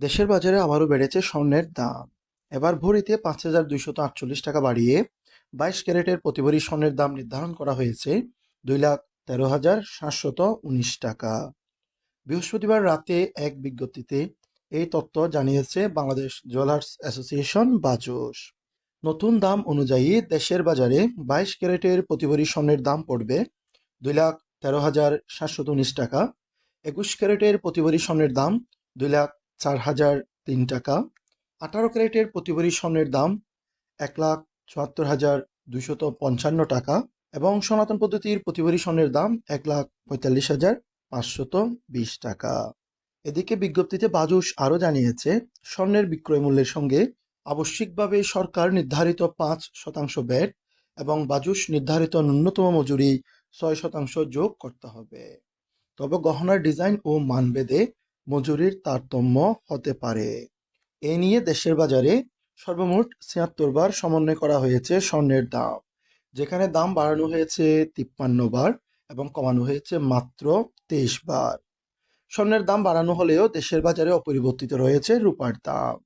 দেশের বাজারে আবারও বেড়েছে স্বর্ণের দাম। এবার ভরিতে পাঁচ হাজার দুইশত আটচল্লিশ টাকা বাড়িয়ে বাইশ ক্যারেটের প্রতি ভরি স্বর্ণের দাম নির্ধারণ করা হয়েছে দুই লাখ তেরো হাজার সাতশত উনিশ টাকা। বৃহস্পতিবার রাতে এক বিজ্ঞপ্তিতে এই তথ্য জানিয়েছে বাংলাদেশ জুয়েলার্স অ্যাসোসিয়েশন বাজুস নতুন দাম অনুযায়ী দেশের বাজারে বাইশ ক্যারেটের প্রতি ভরি স্বর্ণের দাম পড়বে দুই লাখ তেরো হাজার সাতশত উনিশ টাকা। একুশ ক্যারেটের প্রতি ভরি স্বর্ণের দাম দুই লাখ চার হাজার তিন টাকা। আঠারো ক্যারেটের প্রতি ভরি স্বর্ণের দাম এক লাখ চুয়াত্তর হাজার দুইশত পঞ্চান্ন টাকা এবং সনাতন পদ্ধতির প্রতি ভরি স্বর্ণের দাম এক লাখ পঁয়তাল্লিশ হাজার পাঁচশত বিশ টাকা। এদিকে বিজ্ঞপ্তিতে বাজুস আরও জানিয়েছে, স্বর্ণের বিক্রয় মূল্যের সঙ্গে আবশ্যিকভাবে সরকার নির্ধারিত পাঁচ শতাংশ ব্যাট এবং বাজুস নির্ধারিত ন্যূনতম মজুরি ছয় শতাংশ যোগ করতে হবে। তবে গহনার ডিজাইন ও মানভেদে মজুরির তারতম্য হতে পারে। এ নিয়ে দেশের বাজারে সর্বমোট ছিয়াত্তর বার সমন্বয় করা হয়েছে স্বর্ণের দাম, যেখানে দাম বাড়ানো হয়েছে তিপ্পান্ন বার এবং কমানো হয়েছে মাত্র তেইশ বার। স্বর্ণের দাম বাড়ানো হলেও দেশের বাজারে অপরিবর্তিত রয়েছে রূপার দাম।